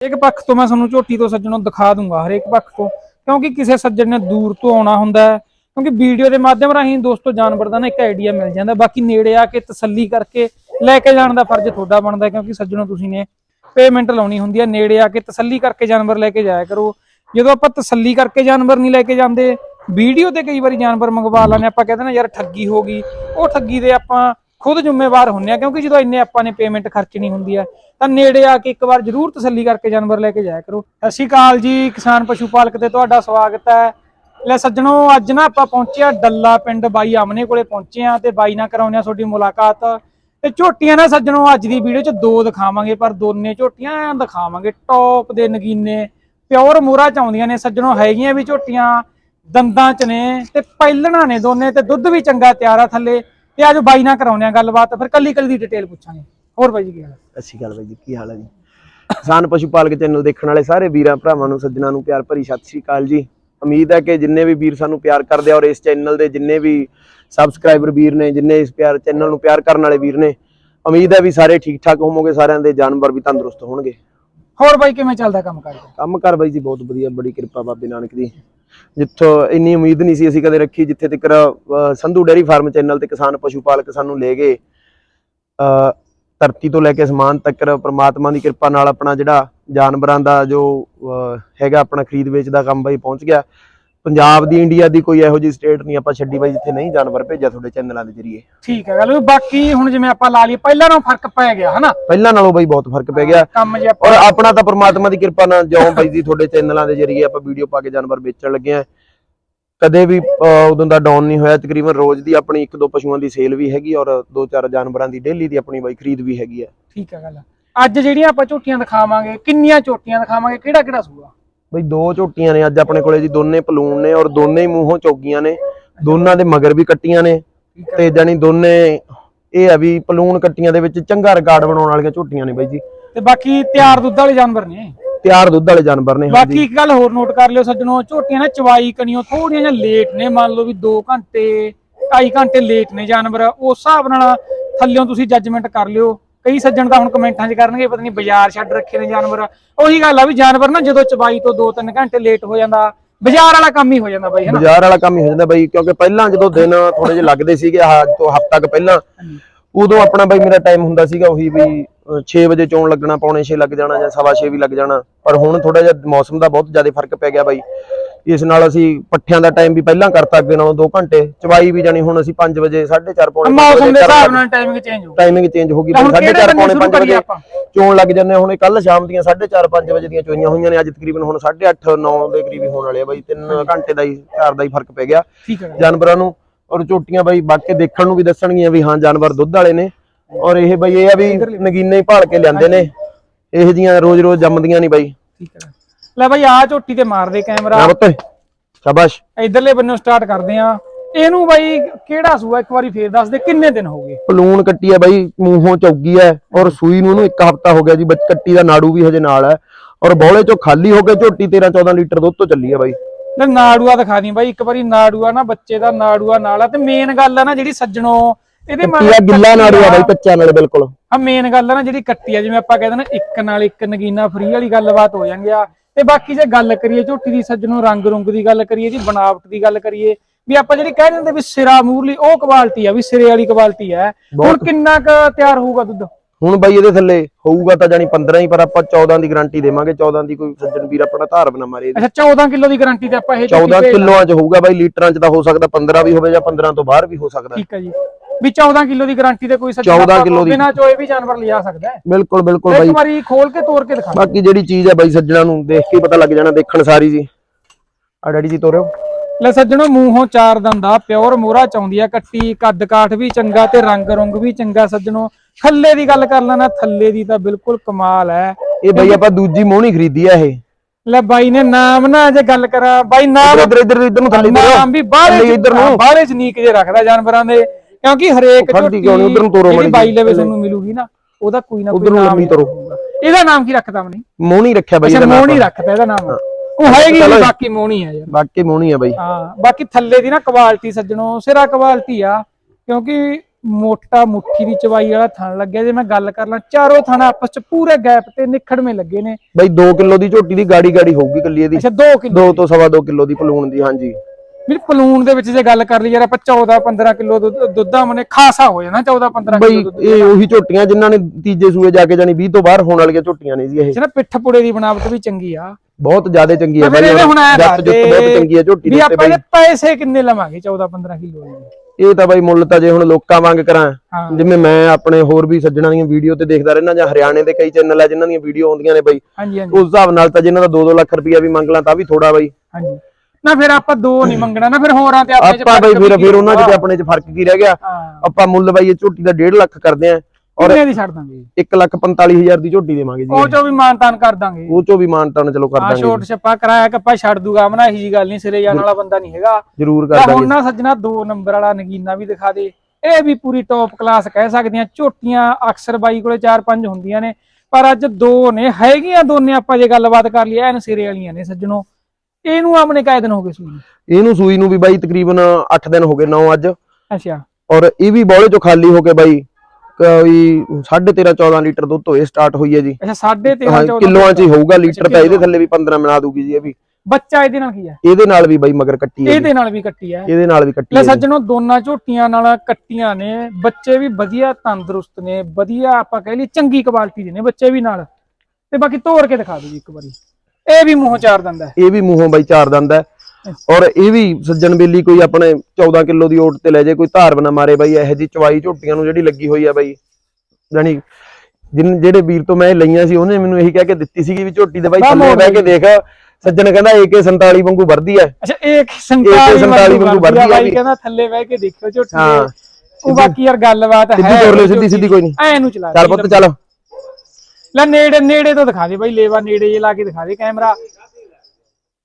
ਇੱਕ ਪੱਖ ਤੋਂ ਮੈਂ ਤੁਹਾਨੂੰ ਝੋਟੀ ਤੋਂ ਸੱਜਣੋਂ ਦਿਖਾ ਦੂੰਗਾ, ਹਰੇਕ ਪੱਖ ਤੋਂ। ਕਿਉਂਕਿ ਕਿਸੇ ਸੱਜਣ ਨੇ ਦੂਰ ਤੋਂ ਆਉਣਾ ਹੁੰਦਾ ਹੈ। ਕਿਉਂਕਿ ਵੀਡੀਓ ਦੇ ਮਾਧਿਅਮ ਰਾਹੀਂ ਦੋਸਤੋ, ਜਾਨਵਰ ਦਾ ਨਾ ਇੱਕ ਆਈਡੀਆ ਮਿਲ ਜਾਂਦਾ। ਬਾਕੀ ਨੇੜੇ ਆ ਕੇ ਤਸੱਲੀ ਕਰਕੇ ਲੈ ਕੇ ਜਾਣ ਦਾ ਫਰਜ਼ ਤੁਹਾਡਾ ਬਣਦਾ ਕਿਉਂਕਿ ਸੱਜਣੋਂ ਤੁਸੀਂ ਨੇ ਪੇਮੈਂਟ ਲਾਉਣੀ ਹੁੰਦੀ ਹੈ। ਨੇੜੇ ਆ ਕੇ ਤਸੱਲੀ ਕਰਕੇ ਜਾਨਵਰ ਲੈ ਕੇ ਜਾਇਆ ਕਰੋ। ਜਦੋਂ ਆਪਾਂ ਤਸੱਲੀ ਕਰਕੇ ਜਾਨਵਰ ਨਹੀਂ ਲੈ ਕੇ ਜਾਂਦੇ, ਵੀਡੀਓ ਤੇ ਕਈ ਵਾਰੀ ਜਾਨਵਰ ਮੰਗਵਾ ਲੈਂਦੇ ਆਪਾਂ ਕਹਿੰਦੇ ਨਾ, ਯਾਰ ਠੱਗੀ ਹੋ ਗਈ। ਉਹ ਠੱਗੀ ਦੇ ਆਪਾਂ ਖੁਦ ਜ਼ਿੰਮੇਵਾਰ ਹੁੰਨੇ ਆ, ਕਿਉਂਕਿ ਜਦੋਂ ਇੰਨੇ ਆਪਾਂ ਨੇ ਪੇਮੈਂਟ ਖਰਚਣੀ ਹੁੰਦੀ ਆ, ਤਾਂ ਨੇੜੇ ਆ ਕੇ ਇੱਕ ਵਾਰ ਜ਼ਰੂਰ ਤਸੱਲੀ ਕਰਕੇ ਜਾਨਵਰ ਲੈ ਕੇ ਜਾਇਆ ਕਰੋ। ਸਤਿ ਸ਼੍ਰੀ ਅਕਾਲ ਜੀ, ਕਿਸਾਨ ਪਸ਼ੂ ਪਾਲਕ ਤੇ ਤੁਹਾਡਾ ਸਵਾਗਤ ਹੈ। ਲੈ ਸੱਜਣੋ, ਅੱਜ ਨਾ ਆਪਾਂ ਪਹੁੰਚੇ ਡੱਲਾ ਪਿੰਡ ਬਾਈ ਆਮਨੇ ਕੋਲੇ ਪਹੁੰਚੇ ਆ ਤੇ ਬਾਈ ਨਾਲ ਕਰਾਉਂਦੇ ਆ ਤੁਹਾਡੀ ਮੁਲਾਕਾਤ। ਤੇ ਝੋਟੀਆਂ ਨਾ ਸੱਜਣੋ, ਅੱਜ ਦੀ ਵੀਡੀਓ 'ਚ ਦੋ ਦਿਖਾਵਾਂਗੇ, ਪਰ ਦੋਨੇ ਝੋਟੀਆਂ ਦਿਖਾਵਾਂਗੇ। ਟੌਪ ਦੇ ਨਗੀਨੇ, ਪਿਓਰ ਮੋਰਾ ਚ ਆਉਂਦੀਆਂ ਨੇ। ਸੱਜਣੋ, ਹੈਗੀਆਂ ਵੀ ਝੋਟੀਆਂ, ਦੰਦਾਂ 'ਚ ਨੇ ਤੇ ਪਹਿਲਣਾ ਨੇ ਦੋਨੇ ਤੇ ਦੁੱਧ ਵੀ ਚੰਗਾ ਤਿਆਰ ਆ ਥੱਲੇ। ਤੇ ਅੱਜ ਬਾਈ ਨਾਲ ਕਰਾਉਂਦੇ ਆ ਗੱਲਬਾਤ ਫਿਰ ਕੱਲੀ ਕੱਲੀ ਦੀ ਡਿਟੇਲ ਪੁੱਛਾਂਗੇ। ਹੋਰ ਬਾਈ ਜੀ ਕੀ ਹਾਲ ਹੈ? ਅਕਾਲ ਬਾਈ ਜੀ ਕੀ ਹਾਲ ਹੈ ਜੀ? ਕਿਸਾਨ ਪਸ਼ੂ ਪਾਲਕ ਚੈਨਲ ਦੇਖਣ ਵਾਲੇ ਸਾਰੇ ਵੀਰਾਂ ਭਰਾਵਾਂ ਨੂੰ ਸੱਜਣਾ ਨੂੰ ਪਿਆਰ ਭਰੀ ਸਤਿ ਸ਼੍ਰੀ ਅਕਾਲ ਜੀ। ਉਮੀਦ ਹੈ ਕਿ ਜਿੰਨੇ ਵੀ ਵੀਰ ਸਾਨੂੰ ਪਿਆਰ ਕਰਦੇ ਆ ਔਰ ਇਸ ਚੈਨਲ ਦੇ ਜਿੰਨੇ ਵੀ ਸਬਸਕ੍ਰਾਈਬਰ ਵੀਰ ਨੇ ਜਿੰਨੇ ਇਸ ਪਿਆਰ ਚੈਨਲ ਨੂੰ ਪਿਆਰ ਕਰਨ ਵਾਲੇ ਵੀਰ ਨੇ ਉਮੀਦ ਹੈ ਵੀ ਸਾਰੇ ਠੀਕ ਠਾਕ ਹੋਵੋਗੇ ਸਾਰਿਆਂ ਦੇ ਜਾਨਵਰ ਵੀ ਤੰਦਰੁਸਤ ਹੋਣਗੇ। ਹੋਰ ਬਾਈ ਕਿਵੇਂ ਚੱਲਦਾ ਕੰਮ ਕਰ? ਕੰਮ ਕਰ ਬਾਈ ਜੀ ਬਹੁਤ ਵਧੀਆ ਬੜੀ ਕਿਰਪਾ ਬਾਬੇ ਨਾਨਕ ਦੀ। ਜਿੱਥੋਂ ਇੰਨੀ ਉਮੀਦ ਨਹੀਂ ਸੀ ਅਸੀਂ ਕਦੇ ਰੱਖੀ ਜਿੱਥੇ ਤੱਕ ਅਹ, ਸੰਧੂ ਡੇਅਰੀ ਫਾਰਮ ਚੈਨਲ ਤੇ ਕਿਸਾਨ ਪਸ਼ੂ ਪਾਲਕ ਸਾਨੂੰ ਲੈ ਗਏ ਅਹ, ਧਰਤੀ ਤੋਂ ਲੈ ਕੇ ਅਸਮਾਨ ਤੱਕ ਪ੍ਰਮਾਤਮਾ ਦੀ ਕਿਰਪਾ ਨਾਲ ਆਪਣਾ ਜਿਹੜਾ ਜਾਨਵਰਾਂ ਦਾ ਜੋ ਅਹ, ਹੈਗਾ ਆਪਣਾ ਖਰੀਦ ਵੇਚ ਦਾ ਕੰਮ ਬਾਈ ਪਹੁੰਚ ਗਿਆ। ਪੰਜਾਬ ਦੀ ਇੰਡੀਆ ਦੀ ਕੋਈ ਇਹੋ ਜਿਹੀ ਸਟੇਟ ਨਹੀਂ ਆਪਾਂ ਛੱਡੀ ਬਾਈ ਜਿੱਥੇ ਨਹੀਂ ਜਾਨਵਰ ਭੇਜਿਆ ਤੁਹਾਡੇ ਚੈਨਲਾਂ ਦੇ ਜ਼ਰੀਏ। ਠੀਕ ਹੈ ਗੱਲ ਬਾਕੀ ਹੁਣ ਜਿਵੇਂ ਆਪਾਂ ਲਾ ਲਈਏ ਪਹਿਲਾਂ ਨਾਲੋਂ ਫ਼ਰਕ ਪੈ ਗਿਆ ਹਨਾ? ਪਹਿਲਾਂ ਨਾਲੋਂ ਬਾਈ ਬਹੁਤ ਫ਼ਰਕ ਪੈ ਗਿਆ। ਕੰਮ ਜੇ ਔਰ ਆਪਣਾ ਤਾਂ ਪ੍ਰਮਾਤਮਾ ਦੀ ਕਿਰਪਾ ਨਾਲ ਜਿਉਂ ਬਾਈ ਜੀ ਤੁਹਾਡੇ ਚੈਨਲਾਂ ਦੇ ਜ਼ਰੀਏ ਆਪਾਂ ਵੀਡੀਓ ਪਾ ਕੇ ਜਾਨਵਰ ਵੇਚਣ ਲੱਗੇ ਆ ਕਦੇ ਵੀ ਉਦੋਂ ਦਾ ਡਾਊਨ ਨਹੀਂ ਹੋਇਆ ਤਕਰੀਬਨ ਰੋਜ਼ ਦੀ ਆਪਣੀ ਇੱਕ ਦੋ ਪਸ਼ੂਆਂ ਦੀ ਸੇਲ ਵੀ ਹੈਗੀ ਔਰ ਦੋ ਚਾਰ ਜਾਨਵਰਾਂ ਦੀ ਡੇਲੀ ਦੀ ਆਪਣੀ ਬਾਈ ਖਰੀਦ ਵੀ ਹੈਗੀ ਆ ਠੀਕ ਹੈ ਗੱਲ। ਅੱਜ ਜਿਹੜੀਆਂ ਆਪਾਂ ਝੋਟੀਆਂ ਦਿਖਾਵਾਂਗੇ ਕਿੰਨੀਆਂ ਝੋਟੀਆਂ ਦਿਖਾਵਾਂਗੇ ਕਿਹੜਾ ਕਿਹੜਾ ਸੂਆ? ਬਈ ਦੋ ਝੋਟੀਆਂ ਨੇ ਅੱਜ ਆਪਣੇ ਕੋਲੇ ਜੀ ਦੋਨੇ ਪਲੂਣ ਨੇ ਔਰ ਦੋਨੇ ਹੀ ਮੂੰਹੋਂ ਚੌਗੀਆਂ ਨੇ। ਦੋਨਾਂ ਦੇ ਮਗਰ ਵੀ ਕੱਟੀਆਂ ਨੇ ਤੇ ਜਾਨੀ ਦੋਨੇ ਇਹ ਆ ਵੀ ਪਲੂਣ ਕੱਟੀਆਂ ਦੇ ਵਿੱਚ ਚੰਗਾ ਰਿਕਾਰਡ ਬਣਾਉਣ ਵਾਲੀਆਂ ਝੋਟੀਆਂ ਨੇ ਬਾਈ ਜੀ। ਤੇ ਬਾਕੀ ਤਿਆਰ ਦੁੱਧ ਵਾਲੇ ਜਾਨਵਰ ਨੇ। ਤਿਆਰ ਦੁੱਧ ਵਾਲੇ ਜਾਨਵਰ ਨੇ ਬਾਕੀ ਇੱਕ ਗੱਲ ਹੋਰ ਨੋਟ ਕਰ ਲਿਓ ਸੱਜਣੋ ਝੋਟੀਆਂ ਨਾ ਚਵਾਈ ਕਣੀਓ ਥੋੜੀਆਂ ਜਿਹਾ ਲੇਟ ਨੇ ਮੰਨ ਲਓ ਵੀ 2 ਘੰਟੇ 2.5 ਘੰਟੇ ਲੇਟ ਨੇ ਜਾਨਵਰ। ਉਸ ਹਿਸਾਬ ਨਾਲ ਥੱਲਿਓਂ ਤੁਸੀਂ ਜੱਜਮੈਂਟ ਕਰ ਲਿਓ। ਕਈ ਸੱਜਣ ਤਾਂ ਹੁਣ ਕਮੈਂਟਾਂ 'ਚ ਕਰਨਗੇ, ਪਤਾ ਨਹੀਂ ਬਾਜ਼ਾਰ ਛੱਡ ਰੱਖੇ ਨੇ ਜਾਨਵਰ। ਉਹੀ ਗੱਲ ਆ ਵੀ ਜਾਨਵਰ ਨਾ ਜਦੋਂ ਚਵਾਈ ਤੋਂ 2-3 ਘੰਟੇ ਲੇਟ ਹੋ ਜਾਂਦਾ, ਬਾਜ਼ਾਰ ਵਾਲਾ ਕੰਮ ਹੀ ਹੋ ਜਾਂਦਾ ਬਾਈ ਹਨਾ ਬਾਜ਼ਾਰ ਵਾਲਾ ਕੰਮ ਹੀ ਹੋ ਜਾਂਦਾ ਬਾਈ, ਕਿਉਂਕਿ ਪਹਿਲਾਂ ਜਦੋਂ ਦਿਨ ਥੋੜੇ ਜਿਹੇ ਲੱਗਦੇ ਸੀਗੇ, ਆਹ ਅੱਜ ਤੋਂ ਹਫ਼ਤਾ ਕੁ ਪਹਿਲਾਂ, ਉਦੋਂ ਆਪਣਾ ਬਾਈ ਮੇਰਾ ਟਾਈਮ ਹੁੰਦਾ ਸੀਗਾ ਉਹੀ ਵੀ 6 ਵਜੇ ਚੋਣ ਲੱਗਣਾ, ਪੌਣੇ 6 ਲੱਗ ਜਾਣਾ ਜਾਂ ਸਵਾ 6 ਵੀ ਲੱਗ ਜਾਣਾ। ਪਰ ਹੁਣ ਥੋੜਾ ਜਿਹਾ ਮੌਸਮ ਦਾ ਬਹੁਤ ਜ਼ਿਆਦਾ ਫ਼ਰਕ ਪੈ ਗਿਆ ਬਾਈ। ਇਸ ਨਾਲ ਅਸੀਂ ਪੱਠਿਆਂ ਦਾ ਟਾਈਮ ਵੀ ਪਹਿਲਾਂ ਕਰਤਾ ਅੱਗੇ ਨਾਲੋਂ 2 ਘੰਟੇ ਚਵਾਈ ਵੀ ਜਾਣੀ ਹੁਣ ਅਸੀਂ 5 ਵਜੇ 4:30 ਪੌਣੇ ਮੌਸਮ ਦੇ ਹਿਸਾਬ ਨਾਲ ਟਾਈਮਿੰਗ ਚੇਂਜ ਹੋ ਟਾਈਮਿੰਗ ਚੇਂਜ ਹੋ ਗਈ ਤਾਂ ਹੁਣ ਸਾਢੇ ਕਿਹੜੇ ਚਾਰ ਬੰਨੇ ਪੌਣੇ ਸ਼ੁਰੂ 5 ਕਰੀਏ ਵਜੇ ਆਪਾਂ? ਚੋਣ ਲੱਗ ਜਾਂਦੇ। ਹੁਣ ਕੱਲ ਸ਼ਾਮ ਦੀਆਂ 4:30 5 ਵਜੇ ਦੀਆਂ ਚੋਈਆਂ ਹੋਈਆਂ ਨੇ ਅੱਜ ਤਕਰੀਬਨ ਹੁਣ 8:30 9 ਦੇ ਕਰੀਬ ਹੋਣ ਵਾਲੇ ਆ ਬਾਈ। 3 ਘੰਟੇ ਦਾ ਹੀ ਚਾਰ ਦਾ ਹੀ ਫ਼ਰਕ ਪੈ ਗਿਆ। ਜਾਨਵਰਾਂ ਨੂੰ ਔਰ ਝੋਟੀਆਂ ਬਾਈ ਬਾਕੀ ਦੇਖਣ ਨੂੰ ਵੀ ਦੱਸਣਗੀਆਂ ਵੀ ਹਾਂ ਜਾਨਵਰ ਦੁੱਧ ਵਾਲੇ ਨੇ। ਔਰ ਇਹ ਬਾਈ ਇਹ ਆ ਵੀ ਨਗੀਨੇ ਹੀ ਭਾਲ ਕੇ ਲਿਆਂਦੇ ਨੇ। ਇਹ ਜੀਆਂ ਰੋਜ਼-ਰੋਜ਼ ਜੰਮਦੀਆਂ ਨਹੀਂ ਬਾਈ। ਠੀਕ ਹੈ। ਲੈ ਬਾਈ ਆ ਝੋਟੀ ਤੇ ਮਾਰ ਦੇ ਕੈਮਰਾ। ਨਾ ਪੁੱਤ ਸ਼ਾਬਾਸ਼। ਇਧਰਲੇ ਬੰਨੋਂ ਸਟਾਰਟ ਕਰਦੇ ਆ ਇਹਨੂੰ ਬਾਈ ਕਿਹੜਾ ਸੂਆ? ਇੱਕ ਵਾਰੀ ਫੇਰ ਦੱਸ ਦੇ ਕਿੰਨੇ ਦਿਨ ਹੋ ਗਏ? ਪਲੂਣ ਕੱਟੀ ਹੈ ਬਾਈ ਮੂੰਹੋਂ ਚੌਗੀ ਹੈ ਔਰ ਸੂਈ ਨੂੰ ਇਹਨੂੰ ਇੱਕ ਹਫਤਾ ਹੋ ਗਿਆ ਜੀ ਬੱਚ ਕੱਟੀ ਦਾ ਨਾੜੂ ਵੀ ਹਜੇ ਨਾਲ ਹੈ ਔਰ ਬੌਲੇ ਚੋਂ ਖਾਲੀ ਹੋ ਕੇ ਝੋਟੀ 13-14 ਲੀਟਰ ਦੁੱਧ ਤੋਂ ਚੱਲੀ ਹੈ ਬਾਈ। ਲੈ ਨਾੜੂਆ ਦਿਖਾ ਦੀ ਬਾਈ ਇੱਕ ਵਾਰੀ ਨਾੜੂਆ ਨਾ ਬੱਚੇ ਦਾ ਨਾੜੂਆ ਨਾਲ ਆ। ਤੇ ਮੇਨ ਗੱਲ ਆ ਨਾ ਜਿਹੜੀ ਸੱਜਣੋ ਇਹਦੇ ਕੱਟੀ ਆ ਗਿੱਲਾ ਨਾੜੂ ਆ ਬਾਈ ਕੱਚਾ ਨਾਲ ਬਿਲਕੁਲ। ਆ ਮੇਨ ਗੱਲ ਆ ਨਾ ਜਿਹੜੀ ਕੱਟੀ ਆ ਜਿਵੇਂ ਆਪਾਂ ਕਹਿੰਦੇ ਨਾ ਇੱਕ ਨਾਲ ਇੱਕ ਨਗੀਨਾ ਫਰੀ ਵਾਲੀ ਗੱਲਬਾਤ ਹੋ ਜਾਂਦੀ ਆ। ਤੇ ਬਾਕੀ ਜੇ ਗੱਲ ਕਰੀਏ ਝੋਟੀ ਦੀ ਸੱਜਣੋ ਰੰਗ ਰੁੰਗ ਦੀ ਗੱਲ ਕਰੀਏ ਜੀ ਬਣਾਵਟ ਦੀ ਗੱਲ ਕਰੀਏ ਵੀ ਆਪਾਂ ਜਿਹੜੀ ਕਹਿ ਦਿੰਦੇ ਵੀ ਸਿਰਾ ਮੂਰਲੀ ਉਹ ਕੁਆਲਿਟੀ ਆ ਵੀ ਸਿਰੇ ਵਾਲੀ ਕੁਆਲਿਟੀ ਆ। ਹੁਣ ਕਿੰਨਾ ਕੁ ਤਿਆਰ ਹੋਊਗਾ ਦੁੱਧ? ਹੁਣ ਬਾਈ ਇਹਦੇ ਥੱਲੇ ਹੋਊਗਾ ਤਾਂ ਜਾਨੀ 15 ਹੀ ਪਰ ਆਪਾਂ 14 ਦੀ ਗਾਰੰਟੀ ਦੇਵਾਂਗੇ 14 ਦੀ ਕੋਈ ਸੱਜਣ ਵੀਰ ਆਪਣਾ ਧਾਰ ਬਣਾ ਮਾਰੇ। ਅੱਛਾ 14 ਕਿਲੋ ਦੀ ਗਾਰੰਟੀ ਤੇ ਆਪਾਂ ਇਹ ਝੋਟੀ 14 ਭੇਜ ਕਿਲੋਆਂ ਚ ਹੋਊਗਾ ਬਾਈ ਲੀਟਰਾਂ ਚ ਤਾਂ ਹੋ ਸਕਦਾ 15 ਵੀ ਹੋਵੇ ਜਾਂ 15 ਤੋਂ ਬਾਹਰ ਵੀ ਹੋ ਸਕਦਾ। ਠੀਕ ਹੈ ਜੀ। ਵੀ 14 ਕਿਲੋ ਦੀ ਗਾਰੰਟੀ ਤੇ ਕੋਈ ਸੱਜਣ 14 ਆਪਾਂ ਕਿੱਲੋ ਦੀ। ਬਿਨਾਂ ਚੋਏ ਵੀ ਜਾਨਵਰ ਲਿਆ ਸਕਦਾ ਹੈ। ਬਿਲਕੁਲ ਬਿਲਕੁਲ ਇੱਕ ਬਾਈ। ਵਾਰੀ ਖੋਲ ਕੇ ਤੋੜ ਕੇ ਦਿਖਾ। ਬਾਕੀ ਜਿਹੜੀ ਚੀਜ਼ ਹੈ ਬਾਈ ਸੱਜਣਾ ਨੂੰ ਦੇਖ ਕੇ ਪਤਾ ਲੱਗ ਜਾਣਾ ਦੇਖਣ ਸਾਰੀ ਜੀ। ਆ ਡੈਡੀ ਜੀ ਤੋਰਿਓ। ਲੈ ਸੱਜਣੋ ਮੂੰਹੋਂ ਚਾਰ ਦੰਦਾ ਪਿਓਰ ਮੋਹਰਾ ਚਾਉਂਦੀ ਆ ਕੱਟੀ ਕੱਦ ਕਾਠ ਵੀ ਚੰਗਾ ਤੇ ਰੰਗ ਰੁੰਗ ਵੀ ਚੰਗਾ ਸੱਜਣੋ। ਥੱਲੇ ਦੀ ਗੱਲ ਕਰ ਲੈਣਾ ਥੱਲੇ ਦੀ ਤਾਂ ਬਿਲਕੁਲ ਕਮਾਲ ਹੈ। ਇਹ ਬਾਈ ਆਪਾਂ ਦੂਜੀ ਮੋਹਣੀ ਖਰੀਦੀ ਆ ਇਹ। ਲੈ ਬਾਈ ਨੇ ਨਾਮ ਨਾ ਜੇ ਗੱਲ ਕਰਾਂ ਬਾਈ ਨਾਮ ਇੱਧਰ ਇੱਧਰ ਇੱਧਰ ਨੂੰ ਥੱਲੇ ਨਾਮ ਵੀ ਥੱਲੇ ਇੱਧਰ ਨੂੰ। ਬਾਹਲੇ ਚਨੀਕ ਜੇ ਰੱਖਦਾ ਜਾਨਵਰਾਂ ਦੇ। ਕਿਉਂਕਿ ਹਰੇਕ ਝੋਟੀ ਜਿਹੜੀ ਬਾਈ। ਲਵੇ ਤੁਹਾਨੂੰ ਮਿਲੂਗੀ ਨਾ ਉਹਦਾ ਕੋਈ ਨਾ ਕੋਈ ਨਾਮ। ਇਹਦਾ ਨਾਮ ਕੀ ਰੱਖਦਾ ਮਨੀ ਮੋਹਣੀ ਰੱਖਿਆ ਬਾਈ ਅੱਛਾ ਇਹਦਾ ਮੋਹਣੀ ਰੱਖਦਾ ਇਹਦਾ ਨਾਮ। ਉਹ ਹੈਗੀ ਬਾਕੀ ਮੋਹਣੀ ਆ ਯਾਰ। ਬਾਕੀ ਮੋਹਣੀ ਆ ਬਾਈ। ਹਾਂ ਬਾਕੀ ਥੱਲੇ ਦੀ ਨਾ ਕੁਆਲਿਟੀ ਸੱਜਣੋ ਸਿਰਾ ਕੁਆਲਿਟੀ ਆ। ਕਿਉਂਕਿ ਮੋਟਾ ਮੁੱਠੀ ਦੀ ਚਵਾਈ ਵਾਲਾ ਥਣ ਲੱਗਿਆ ਜੇ ਮੈਂ ਗੱਲ ਕਰ ਲਾਂ ਚਾਰੋਂ ਥਣ ਆਪਸ ਚ ਪੂਰੇ ਗੈਪ ਤੇ ਨਿਖੜਵੇਂ ਲੱਗੇ ਨੇ। ਬਾਈ 2 ਕਿਲੋ ਦੀ ਝੋਟੀ ਦੀ ਗਾੜੀ ਗਾੜੀ ਹੋਊਗੀ ਕੱਲੀ ਇਹਦੀ। ਅੱਛਾ 2 ਕਿਲੋ 2 ਤੋਂ ਸਵਾ 2 ਕਿਲੋ ਦੀ ਪਲੂਣ ਦੀ ਹਾਂਜੀ। ਵੀ ਪਲੂਣ ਦੇ ਵਿੱਚ ਜੇ ਗੱਲ ਕਰ ਲਈ ਯਾਰ ਆਪਾਂ 14 15 ਕਿਲੋ ਦੁੱਧ ਮਨੇ ਖਾਸਾ ਹੋ ਜਾਣਾ 14 15 ਬਈ ਕਿਲੋ ਇਹ ਉਹੀ ਝੋਟੀਆਂ ਜਿਨ੍ਹਾਂ ਨੇ ਤੀਜੇ ਸੂਏ ਜਾ ਕੇ ਜਾਣੀ 20 ਤੋਂ ਬਾਹਰ ਹੋਣ ਵਾਲੀਆਂ ਝੋਟੀਆਂ ਨੇ ਜੀ ਇਹ। ਜਿਹੜਾ ਪਿੱਠ ਪੁੜੇ ਦੀ ਬਣਾਵਟ ਵੀ ਚੰਗੀ ਆ। ਬਹੁਤ ਜ਼ਿਆਦਾ ਚੰਗੀ ਫਿਰ ਬਾਈ ਜੱਤ ਜੁੱਤ ਬਹੁਤ ਚੰਗੀ ਹੈ ਝੋਟੀ ਦੇ ਉੱਤੇ ਆਪਾਂ ਬਾਈ। ਇਹਦੇ ਪੈਸੇ ਕਿੰਨੇ ਲਵਾਂਗੇ 14 15 ਕਿਲੋ ਦੇ ਇਹ ਤਾਂ ਬਾਈ ਮੁੱਲ ਤਾਂ ਜੇ ਹੁਣ ਲੋਕਾਂ ਵਾਂਗ ਕਰਾਂ ਜਿਵੇਂ ਮੈਂ ਆਪਣੇ ਹੋਰ ਵੀ ਸੱਜਣਾਂ ਦੀਆਂ ਵੀਡੀਓ ਤੇ ਦੇਖਦਾ ਰਹਿਣਾ ਜਾਂ ਹਰਿਆਣੇ ਦੇ ਕਈ ਚੈਨਲ ਆ ਜਿਨ੍ਹਾਂ ਦੀਆਂ ਵੀਡੀਓ ਆਉਂਦੀਆਂ ਨੇ ਬਾਈ। ਉਸ ਹਿਸਾਬ ਨਾਲ ਤਾਂ ਜਿਨ੍ਹਾਂ ਦਾ 2-2 ਲੱਖ ਰੁਪਇਆ ਵੀ ਮੰਗ ਲਾਂ ਤਾਂ ਵੀ ਥੋੜਾ ਬਾਈ। ਹਾਂਜੀ। ਨਾ ਫਿਰ ਆਪਾਂ ਦੋ ਨਹੀਂ ਮੰਗਣਾ ਨਾ ਫਿਰ ਹੋਰਾਂ ਤੇ ਆਪਣੇ ਚ ਆਪਾਂ ਬਾਈ ਫਿਰ ਫਿਰ ਉਹਨਾਂ 'ਚ ਤੇ। ਆਪਣੇ 'ਚ ਫ਼ਰਕ ਕੀ ਰਹਿ ਗਿਆ? ਹਾਂ। ਆਪਾਂ ਮੁੱਲ ਬਾਈ ਇਹ ਝੋਟੀ ਦਾ 1.5 ਲੱਖ ਕਰਦੇ ਆਂ ਔਰ ਕਿੰਨੇ ਦੀ ਛੱਡ ਦਾਂਗੇ? 1 ਲੱਖ 45000 ਦੀ ਝੋਟੀ ਦੇਵਾਂਗੇ ਜੀ। ਉਹ ਚੋਂ ਵੀ ਮਾਨਤਾਨ ਕਰ ਦਾਂਗੇ। ਉਹ ਚੋਂ ਵੀ ਮਾਨਤਾਨ ਚਲੋ ਕਰ ਆ ਦਾਂਗੇ ਛੋਟ ਛੱਪਾ ਕਰਾਇਆ ਕੱਪਾ ਛੱਡ ਦੂਗਾ ਮਨਾ ਇਹੀ ਜੀ ਗੱਲ ਨਹੀਂ ਸਿਰੇ ਜਾਣ ਵਾਲਾ ਬੰਦਾ ਨਹੀਂ ਹੈਗਾ। ਜਰੂਰ ਕਰ ਹੁਣ ਦਾਂਗੇ। ਨਾ ਸੱਜਣਾ ਦੋ ਨੰਬਰ ਵਾਲਾ ਨਗੀਨਾ ਵੀ ਦਿਖਾ ਦੇ। ਇਹ ਵੀ ਪੂਰੀ ਟੌਪ ਕਲਾਸ ਕਹਿ ਸਕਦੀਆਂ ਝੋਟੀਆਂ ਅਕਸਰ ਬਾਈ ਕੋਲੇ 4-5 ਹੁੰਦੀਆਂ ਨੇ। ਪਰ ਅੱਜ ਦੋ ਨੇ ਹੈਗੀਆਂ ਦੋਨੇ ਆਪਾਂ ਜੇ ਗੱਲਬਾਤ ਕਰ ਲਈ ਐਨ ਸਿਰੇ ਵਾਲੀਆਂ ਨੇ ਸੱਜਣੋ। ਇਹਨੂੰ ਆਪਣੇ ਕਾਇ ਦਿਨ ਹੋ ਗਏ ਸੂਈ ਨੂੰ? ਇਹਨੂੰ ਸੂਈ ਨੂੰ ਵੀ ਬਾਈ ਤਕਰੀਬਨ 8 ਦਿਨ ਹੋ ਗਏ 9 ਅੱਜ। ਅੱਛਾ। ਔਰ ਇਹ ਵੀ ਬੋਲੇ ਚੋਂ ਖਾਲੀ ਹੋ ਕੇ ਬਾਈ ਕੋਈ 13.5 14 ਲੀਟਰ ਦੁੱਧ ਤੋਂ ਇਹ ਸਟਾਰਟ ਹੋਈ ਹੈ ਜੀ। ਅੱਛਾ 13.5 ਹਾਂ 14 ਕਿਲੋਆਂ 'ਚ ਹੀ ਹੋਊਗਾ ਲੀਟਰ ਤਾਂ ਇਹਦੇ। ਥੱਲੇ ਵੀ 15 ਮਿਲਾ ਦੂਗੀ ਜੀ ਇਹ ਵੀ। ਬੱਚਾ ਇਹਦੇ ਨਾਲ ਕੀ ਹੈ? ਇਹਦੇ ਨਾਲ ਵੀ ਬਾਈ ਮਗਰ ਕੱਟੀ ਹੈ ਜੀ। ਇਹਦੇ ਨਾਲ ਵੀ ਕੱਟੀ ਹੈ। ਇਹਦੇ ਨਾਲ ਵੀ ਕੱਟੀ ਲੈ ਹੈ ਜੀ। ਸੱਜਣੋ ਦੋਨਾਂ ਝੋਟੀਆਂ ਨਾਲ ਕੱਟੀਆਂ ਨੇ। ਬੱਚੇ ਵੀ ਵਧੀਆ ਤੰਦਰੁਸਤ ਨੇ। ਵਧੀਆ ਆਪਾਂ ਕਹਿ ਲਈ ਚੰਗੀ ਕੁਆਲਿਟੀ ਦੇ ਨੇ ਬੱਚੇ ਵੀ ਨਾਲ। ਤੇ ਬਾਕੀ ਤੋੜ ਕੇ ਦਿਖਾ ਦਿਓ ਜੀ ਇੱਕ ਵਾਰੀ। ਇਹ ਵੀ ਮੂੰਹ ਚਾਰ ਦਿੰਦਾ ਹੈ। ਇਹ ਵੀ ਮੂੰਹੋਂ ਬਾਈ ਚਾਰ ਦੰਦ ਹੈ। ਔਰ ਇਹ ਵੀ ਸੱਜਣ ਬੇਲੀ ਕੋਈ ਆਪਣੇ 14 ਕਿਲੋ ਦੀ ਓਟ ਤੇ ਲੈ ਜੇ ਕੋਈ ਧਾਰ ਬਣਾ ਮਾਰੇ ਬਾਈ ਇਹੋ ਜੀ ਚਵਾਈ ਝੋਟੀਆਂ ਨੂੰ ਜਿਹੜੀ ਲੱਗੀ ਹੋਈ ਆ ਬਾਈ। ਜਾਨੀ ਜਿਨ ਜਿਹੜੇ ਵੀਰ ਤੋਂ ਮੈਂ ਇਹ ਲਈਆਂ ਸੀ ਉਹਨੇ ਮੈਨੂੰ ਇਹੀ ਕਹਿ ਕੇ ਦਿੱਤੀ ਸੀਗੀ ਵੀ ਝੋਟੀ ਦੇ ਬਾਈ ਥੱਲੇ ਬਹਿ ਕੇ। ਦੇਖ। ਸੱਜਣ ਕਹਿੰਦਾ AK47 ਵਾਂਗੂ ਵਰਦੀ ਹੈ। ਅੱਛਾ ਇੱਕ 47 47 ਵਾਂਗੂ ਵਰਦੀ ਆ ਬਾਈ। ਕਹਿੰਦਾ ਥੱਲੇ ਬਹਿ ਕੇ ਦੇਖਿਓ ਝੋਟੀ ਹਾਂ। ਉਹ ਬਾਕੀ ਯਾਰ ਗੱਲਬਾਤ ਹੈ ਸਿੱਧੀ ਲਿਓ ਸਿੱਧੀ ਸਿੱਧੀ ਕੋਈ ਨਹੀਂ। ਐ ਨੂੰ ਚਲਾ ਚੱਲ ਪੁੱਤ ਚੱਲ। ਲੈ ਨੇੜੇ ਨੇੜੇ ਤੋਂ ਦਿਖਾ ਦੇ ਬਾਈ ਲੇਵਾ ਨੇੜੇ ਜੇ ਲਾ ਕੇ ਦਿਖਾ ਦੇ ਕੈਮਰਾ।